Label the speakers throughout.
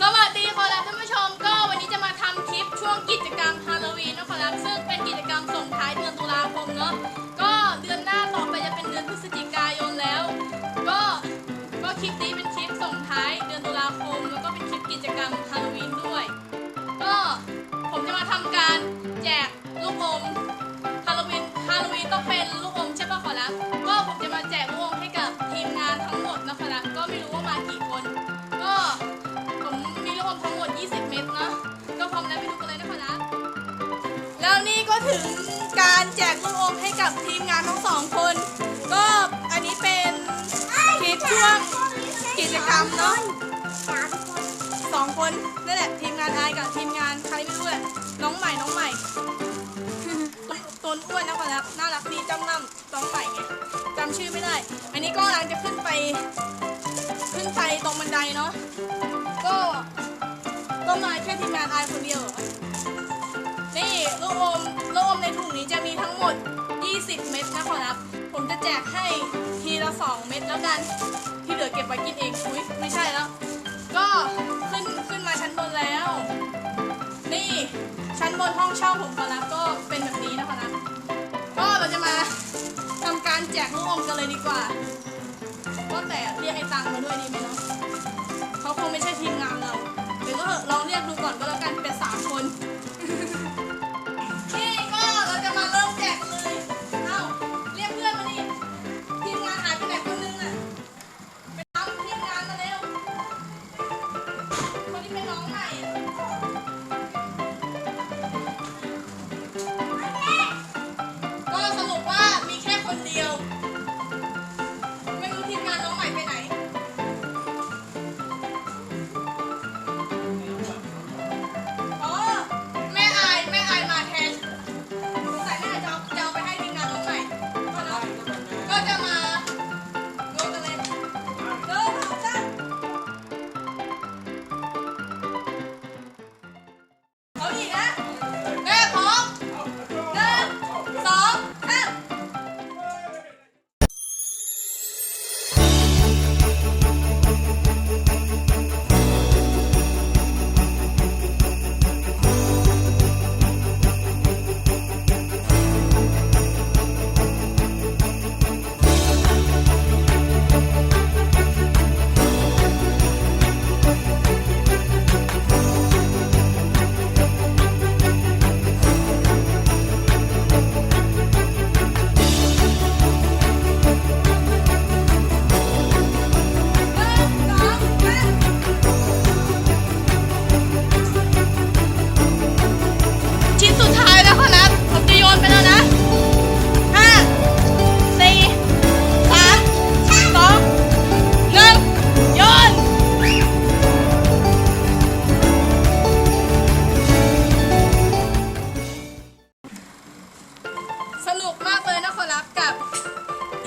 Speaker 1: สวัสดีขอรับท่านผู้ชมก็วันนี้จะมาทำคลิปช่วงกิจกรรมฮาโลวีนนะคอรับซึ่งเป็นกิจกรรมส่งท้ายเดือนตุลา นี่ก็ถึงการแจกลูกอมให้กับทีมงานทั้งสองคน ก็อันนี้เป็นคลิปช่วงกิจกรรมเนาะ
Speaker 2: ส
Speaker 1: องคนนั่นแหละทีมงานอายกับทีมงานใครไม่รู้แหละน้องใหม่น้องใหม่ตัวอ้วนนะคะนะน่ารักดีจำนำน้องใหม่ไงจำชื่อไม่ได้ อันนี้ก็กำลังจะขึ้นไป ขึ้นไปตรงบันไดเนาะก็ก็มาแค่ทีมงานอายคนเดียวเหรอ แจกให้ทีละ 2 เม็ดแล้วกัน ที่เหลือเก็บไว้กินเองอุ้ยไม่ใช่แล้ว ก็ขึ้นขึ้นมาชั้นบนแล้ว นี่ชั้นบนห้องเช่าผมขอรับก็เป็นแบบนี้นะขอรับก็เราจะมาทำการแจกลูกอมกันเลยดีกว่าว่าแต่เรียกไอ้ตังมาด้วยดีไหมเนาะเขาคงไม่ใช่ทีมงานเราเดี๋ยวก็เถอะลองเรียก ก็จ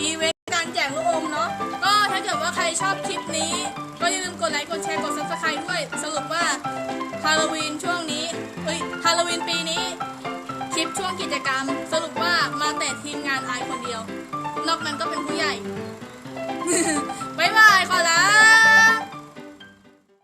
Speaker 1: อีเวนต์การแจกลูกอมเนาะก็ถ้าเกิดว่าใครชอบคลิปนี้ ก็อย่าลืมกดไลค์กดแชร์กดซับสไครต์ด้วย สรุปว่าฮาโลวีนช่วงนี้เอ้ยฮาโลวีนปีนี้ คลิปช่วงกิจกรรม สรุปว่ามาแต่ทีมงานอายคนเดียว นอกนั้นก็เป็นผู้ใหญ่ บ๊ายบายขอลา